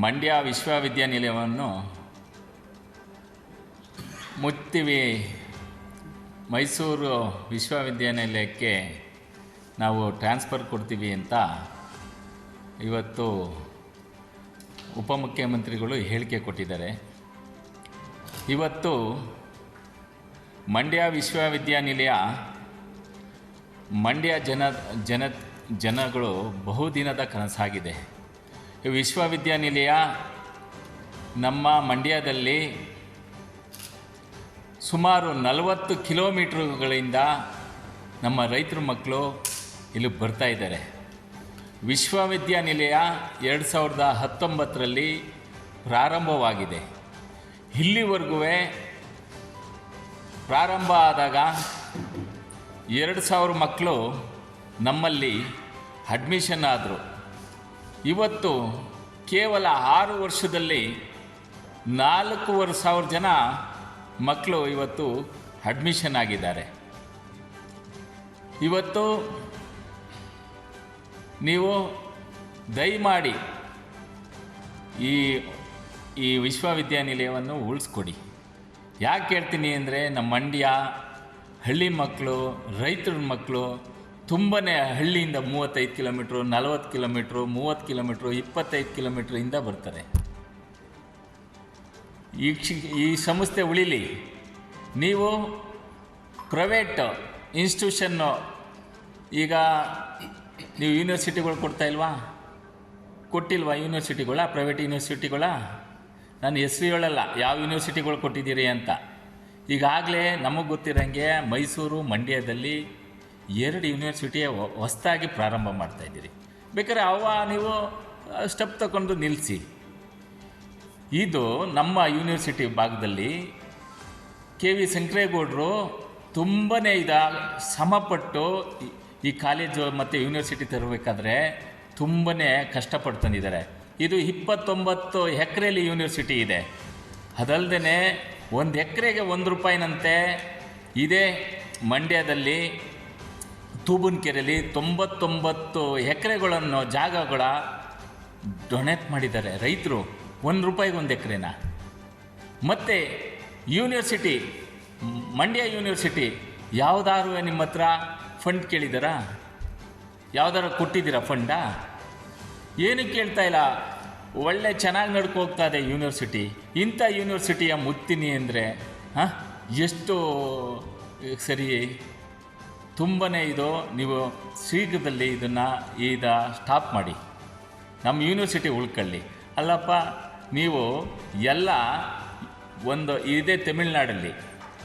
ಮಂಡ್ಯ ವಿಶ್ವವಿದ್ಯಾನಿಲಯವನ್ನು ಮುತ್ತಿವಿ ಮೈಸೂರು ವಿಶ್ವವಿದ್ಯಾನಿಲಯಕ್ಕೆ ನಾವು ಟ್ರಾನ್ಸ್ಫರ್ ಕೊಡ್ತೀವಿ ಅಂತ ಇವತ್ತು ಉಪಮುಖ್ಯಮಂತ್ರಿಗಳು ಹೇಳಿಕೆ ಕೊಟ್ಟಿದ್ದಾರೆ. ಇವತ್ತು ಮಂಡ್ಯ ವಿಶ್ವವಿದ್ಯಾನಿಲಯ ಮಂಡ್ಯ ಜನ ಜನ, ಜನಗಳು ಬಹುದಿನದ ಕನಸಾಗಿದೆ. ವಿಶ್ವವಿದ್ಯಾನಿಲಯ ನಮ್ಮ ಮಂಡ್ಯದಲ್ಲಿ ಸುಮಾರು ನಲವತ್ತು ಕಿಲೋಮೀಟ್ರ್ಗಳಿಂದ ನಮ್ಮ ರೈತರ ಮಕ್ಕಳು ಇಲ್ಲಿ ಬರ್ತಾ ಇದ್ದಾರೆ. ವಿಶ್ವವಿದ್ಯಾನಿಲಯ ಎರಡು ಸಾವಿರದ ಹತ್ತೊಂಬತ್ತರಲ್ಲಿ ಪ್ರಾರಂಭವಾಗಿದೆ. ಇಲ್ಲಿವರೆಗೂ ಪ್ರಾರಂಭ ಆದಾಗ ಎರಡು ಸಾವಿರ ಮಕ್ಕಳು ನಮ್ಮಲ್ಲಿ ಅಡ್ಮಿಷನ್ ಆದರು. ಇವತ್ತು ಕೇವಲ ಆರು ವರ್ಷದಲ್ಲಿ ನಾಲ್ಕೂವರೆ ಸಾವಿರ ಜನ ಮಕ್ಕಳು ಇವತ್ತು ಅಡ್ಮಿಷನ್ ಆಗಿದ್ದಾರೆ. ಇವತ್ತು ನೀವು ದಯಮಾಡಿ ಈ ಈ ವಿಶ್ವವಿದ್ಯಾನಿಲಯವನ್ನು ಉಳಿಸ್ಕೊಡಿ. ಯಾಕೆ ಹೇಳ್ತೀನಿ ಅಂದರೆ ನಮ್ಮ ಮಂಡ್ಯ ಹಳ್ಳಿ ಮಕ್ಕಳು ರೈತರ ಮಕ್ಕಳು ತುಂಬನೇ ಹಳ್ಳಿಯಿಂದ ಮೂವತ್ತೈದು ಕಿಲೋಮೀಟ್ರು, ನಲವತ್ತು ಕಿಲೋಮೀಟ್ರು, ಮೂವತ್ತು ಕಿಲೋಮೀಟ್ರು, ಇಪ್ಪತ್ತೈದು ಕಿಲೋಮೀಟ್ರಿಂದ ಬರ್ತಾರೆ ಈ ಕ್ಷಿ, ಈ ಸಂಸ್ಥೆ ಉಳಿಲಿ, ನೀವು ಪ್ರೈವೇಟ್ ಇನ್ಸ್ಟಿಟ್ಯೂಷನ್ನು ಈಗ ನೀವು ಯೂನಿವರ್ಸಿಟಿಗಳು ಕೊಡ್ತಾ ಇಲ್ವಾ? ಕೊಟ್ಟಿಲ್ವಾ ಯೂನಿವರ್ಸಿಟಿಗಳ, ಪ್ರೈವೇಟ್ ಯೂನಿವರ್ಸಿಟಿಗಳ? ನಾನು ಹೆಸ್ರು ಹೇಳಲ್ಲ ಯಾವ ಯೂನಿವರ್ಸಿಟಿಗಳು ಕೊಟ್ಟಿದ್ದೀರಿ ಅಂತ. ಈಗಾಗಲೇ ನಮಗೆ ಗೊತ್ತಿರೋಂಗೆ ಮೈಸೂರು ಮಂಡ್ಯದಲ್ಲಿ ಎರಡು ಯೂನಿವರ್ಸಿಟಿಯ ಹೊಸದಾಗಿ ಪ್ರಾರಂಭ ಮಾಡ್ತಾಯಿದ್ದೀರಿ ಬೇಕಾದ್ರೆ ಅವ ನೀವು ಸ್ಟೆಪ್ ತಗೊಂಡು ನಿಲ್ಲಿಸಿ ಇದು ನಮ್ಮ ಯೂನಿವರ್ಸಿಟಿ ಭಾಗದಲ್ಲಿ ಕೆ ವಿ ಶಂಕರೇಗೌಡರು ತುಂಬನೇ ಇದ, ಶ್ರಮಪಟ್ಟು ಈ- ಈ ಕಾಲೇಜು ಮತ್ತು ಯೂನಿವರ್ಸಿಟಿ ತರಬೇಕಾದ್ರೆ ತುಂಬನೇ ಕಷ್ಟಪಟ್ಟು ತಂದಿದ್ದಾರೆ. ಇದು ಇಪ್ಪತ್ತೊಂಬತ್ತು ಎಕರೆಯಲ್ಲಿ ಯೂನಿವರ್ಸಿಟಿ ಇದೆ. ಅದಲ್ಲದೆ ಒಂದು ಎಕರೆಗೆ ಒಂದು ರೂಪಾಯಿನಂತೆ ಇದೇ ಮಂಡ್ಯದಲ್ಲಿ ತೂಬುನ್ಕೆರೆಯಲ್ಲಿ ತೊಂಬತ್ತೊಂಬತ್ತು ಎಕರೆಗಳನ್ನು ಜಾಗಗಳ ಡೊನೇಟ್ ಮಾಡಿದ್ದಾರೆ ರೈತರು. ಒಂದು ರೂಪಾಯಿಗೆ ಒಂದು ಎಕರೆನ. ಮತ್ತು ಯೂನಿವರ್ಸಿಟಿ, ಮಂಡ್ಯ ಯೂನಿವರ್ಸಿಟಿ, ಯಾವುದಾದ್ರು ನಿಮ್ಮ ಹತ್ರ ಫಂಡ್ ಕೇಳಿದಾರಾ? ಯಾವ್ದಾರು ಕೊಟ್ಟಿದ್ದೀರಾ ಫಂಡಾ? ಏನು ಕೇಳ್ತಾ ಇಲ್ಲ? ಒಳ್ಳೆ ಚೆನ್ನಾಗಿ ನಡ್ಕೊ ಹೋಗ್ತಾ ಇದೆ ಯೂನಿವರ್ಸಿಟಿ. ಇಂಥ ಯೂನಿವರ್ಸಿಟಿಯ ಮುತ್ತಿನಿ ಅಂದರೆ, ಹಾಂ? ಎಷ್ಟು, ಸರಿ ತುಂಬನೇ ಇದು ನೀವು ಶೀಘ್ರದಲ್ಲಿ ಇದನ್ನು ಈಗ ಸ್ಟಾಪ್ ಮಾಡಿ. ನಮ್ಮ ಯೂನಿವರ್ಸಿಟಿ ಉಳ್ಕೊಳ್ಳಿ. ಅಲ್ಲಪ್ಪ, ನೀವು ಎಲ್ಲ ಒಂದು ಇದೇ ತಮಿಳ್ನಾಡಲ್ಲಿ,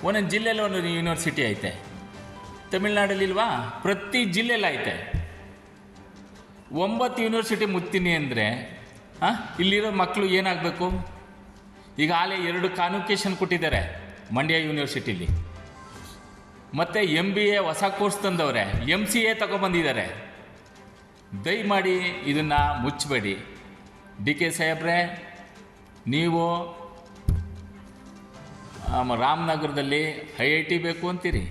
ಒಂದೊಂದು ಜಿಲ್ಲೆಯಲ್ಲಿ ಒಂದು ಯೂನಿವರ್ಸಿಟಿ ಐತೆ. ತಮಿಳ್ನಾಡಲ್ಲಿ ಇಲ್ವಾ? ಪ್ರತಿ ಜಿಲ್ಲೆಯಲ್ಲಿ ಐತೆ. ಒಂಬತ್ತು ಯೂನಿವರ್ಸಿಟಿ ಮುತ್ತೀನಿ ಅಂದರೆ ಹಾಂ ಇಲ್ಲಿರೋ ಮಕ್ಕಳು ಏನಾಗಬೇಕು? ಈಗ ಆಲೇ ಎರಡು ಕಾನ್ವಿಕೇಷನ್ ಕೊಟ್ಟಿದ್ದಾರೆ, ಮಂಡ್ಯ ಯೂನಿವರ್ಸಿಟಿಲಿ ಮತ್ತು ಎಂ ಬಿ ಎ ಹೊಸ ಕೋರ್ಸ್ ತಂದವ್ರೆ. ಎಂ ಸಿ ಎ ತಗೊಬಂದಿದ್ದಾರೆ. ದಯಮಾಡಿ ಇದನ್ನು ಮುಚ್ಚಬೇಡಿ ಡಿ ಕೆ ಸಾಹೇಬ್ರೆ, ನೀವು ರಾಮನಗರದಲ್ಲಿ ಐ ಐ ಟಿ ಬೇಕು ಅಂತೀರಿ?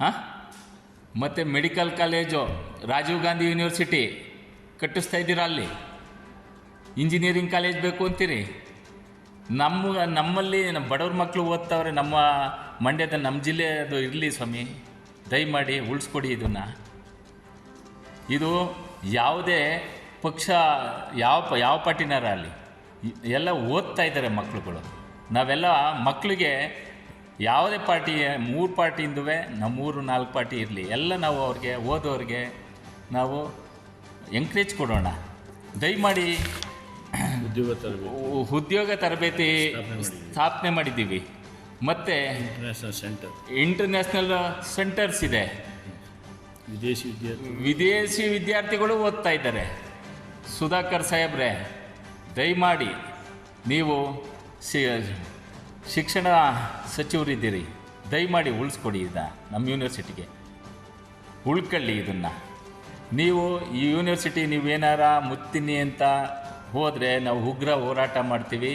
ಹಾಂ? ಮತ್ತು medical college, Rajiv Gandhi university ಕಟ್ಟಿಸ್ತಾ ಇದ್ದೀರಾ ಅಲ್ಲಿ? ಇಂಜಿನಿಯರಿಂಗ್ ಕಾಲೇಜ್ ಬೇಕು ಅಂತೀರಿ? ನಮ್ಮ, ನಮ್ಮಲ್ಲಿ, ನಮ್ಮ ಬಡವ್ರ ಮಕ್ಕಳು ಓದ್ತಾವ್ರೆ, ನಮ್ಮ ಮಂಡ್ಯದ ನಮ್ಮ ಜಿಲ್ಲೆಯದು ಇರಲಿ ಸ್ವಾಮಿ. ದಯಮಾಡಿ ಉಳಿಸ್ಕೊಡಿ ಇದನ್ನು. ಇದು ಯಾವುದೇ ಪಕ್ಷ ಯಾವ ಪ- ಯಾವ ಪಾರ್ಟಿನಾರ ಅಲ್ಲಿ ಎಲ್ಲ ಓದ್ತಾ ಇದ್ದಾರೆ ಮಕ್ಕಳುಗಳು ನಾವೆಲ್ಲ ಮಕ್ಕಳಿಗೆ ಯಾವುದೇ ಪಾರ್ಟಿ ಮೂರು ಪಾರ್ಟಿಯಿಂದ ನಮ್ಮೂರು ನಾಲ್ಕು ಪಾರ್ಟಿ ಇರಲಿ ಎಲ್ಲ ನಾವು ಅವ್ರಿಗೆ ಓದೋರಿಗೆ ನಾವು ಎಂಕರೇಜ್ ಕೊಡೋಣ. ದಯಮಾಡಿ ಉದ್ಯೋಗ ತರಬೇತಿ. ಉದ್ಯೋಗ ತರಬೇತಿ ಸ್ಥಾಪನೆ ಮಾಡಿದ್ದೀವಿ. ಮತ್ತು ಇಂಟರ್ನ್ಯಾಷನಲ್ ಸೆಂಟರ್ ಇಂಟರ್ನ್ಯಾಷನಲ್ ಸೆಂಟರ್ಸ್ ಇದೆ. ವಿದೇಶಿ ವಿದ್ಯಾರ್ಥಿ ವಿದೇಶಿ ವಿದ್ಯಾರ್ಥಿಗಳು ಓದ್ತಾ ಇದ್ದಾರೆ. ಸುಧಾಕರ್ ಸಾಹೇಬ್ರೆ ದಯಮಾಡಿ ನೀವು ಶಿಕ್ಷಣ ಸಚಿವರಿದ್ದೀರಿ. ದಯಮಾಡಿ ಉಳಿಸ್ಕೊಡಿ ಇದನ್ನ ನಮ್ಮ ಯೂನಿವರ್ಸಿಟಿಗೆ ಉಳ್ಕೊಳ್ಳಿ ಇದನ್ನು. ನೀವು ಈ ಯೂನಿವರ್ಸಿಟಿ ನೀವೇನಾರ ಮುತ್ತೀನಿ ಅಂತ ಹೋದರೆ ನಾವು ಉಗ್ರ ಹೋರಾಟ ಮಾಡ್ತೀವಿ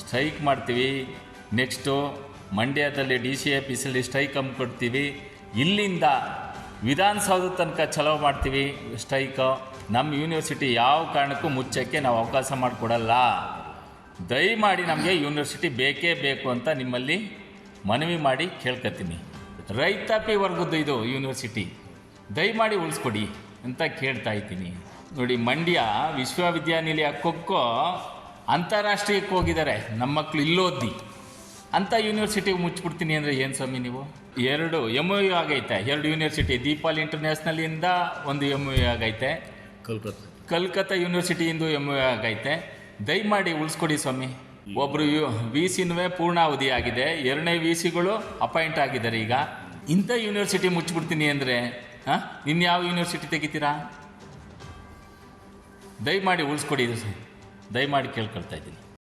ಸ್ಟ್ರೈಕ್ ಮಾಡ್ತೀವಿ. ನೆಕ್ಸ್ಟು ಮಂಡ್ಯದಲ್ಲಿ ಡಿ ಸಿ ಆಫೀಸಲ್ಲಿ ಸ್ಟ್ರೈಕ್ ಹಮ್ಮಿಕೊಡ್ತೀವಿ ಇಲ್ಲಿಂದ ವಿಧಾನಸೌಧ ತನಕ ಚಲೋ ಮಾಡ್ತೀವಿ ಸ್ಟ್ರೈಕು. ನಮ್ಮ ಯೂನಿವರ್ಸಿಟಿ ಯಾವ ಕಾರಣಕ್ಕೂ ಮುಚ್ಚಕ್ಕೆ ನಾವು ಅವಕಾಶ ಮಾಡಿಕೊಡಲ್ಲ. ದಯಮಾಡಿ ನಮಗೆ ಯೂನಿವರ್ಸಿಟಿ ಬೇಕೇ ಬೇಕು ಅಂತ ನಿಮ್ಮಲ್ಲಿ ಮನವಿ ಮಾಡಿ ಕೇಳ್ಕೊತೀನಿ ರೈತಾಪಿ ವರ್ಗದ್ದು ಇದು ಯೂನಿವರ್ಸಿಟಿ. ದಯಮಾಡಿ ಉಳಿಸ್ಕೊಡಿ ಅಂತ ಕೇಳ್ತಾ ಇದ್ದೀನಿ. ನೋಡಿ, ಮಂಡ್ಯ ವಿಶ್ವವಿದ್ಯಾನಿಲಯ ಕೊಕ್ಕೋ ಅಂತಾರಾಷ್ಟ್ರೀಯಕ್ಕೆ ಹೋಗಿದ್ದಾರೆ. ನಮ್ಮ ಮಕ್ಕಳು ಇಲ್ಲೋದ್ದಿ. ಅಂಥ ಯೂನಿವರ್ಸಿಟಿಗೆ ಮುಚ್ಚಿಬಿಡ್ತೀನಿ ಅಂದರೆ ಏನು ಸ್ವಾಮಿ ನೀವು? ಎರಡು ಎಂ ಯು ಆಗೈತೆ. ಎರಡು ಯೂನಿವರ್ಸಿಟಿ ದೀಪಾಲ್ ಇಂಟರ್ನ್ಯಾಷನಲಿಂದ ಒಂದು ಎಂ ಯು ಆಗೈತೆ. ಕಲ್ಕತ್ತಾ. ಕಲ್ಕತ್ತಾ ಯೂನಿವರ್ಸಿಟಿಯಿಂದ ಎಂ ಯು ಆಗೈತೆ. ದಯಮಾಡಿ ಉಳಿಸ್ಕೊಡಿ ಸ್ವಾಮಿ. ಒಬ್ಬರು ಯು ವಿ ಸಿನೂ ಪೂರ್ಣಾವಧಿ ಆಗಿದೆ. ಎರಡನೇ ವಿ ಸಿಗಳು ಅಪಾಯಿಂಟ್ ಆಗಿದ್ದಾರೆ ಈಗ. ಇಂಥ ಯೂನಿವರ್ಸಿಟಿ ಮುಚ್ಚಿಬಿಡ್ತೀನಿ ಅಂದರೆ ಹಾಂ? ಇನ್ಯಾವ ಯೂನಿವರ್ಸಿಟಿ ತೆಗಿತೀರಾ? ದಯಮಾಡಿ ಉಳಿಸ್ಕೊಡಿ ದಯಮಾಡಿ ಕೇಳ್ಕೊಳ್ತಾ ಇದ್ದೀನಿ.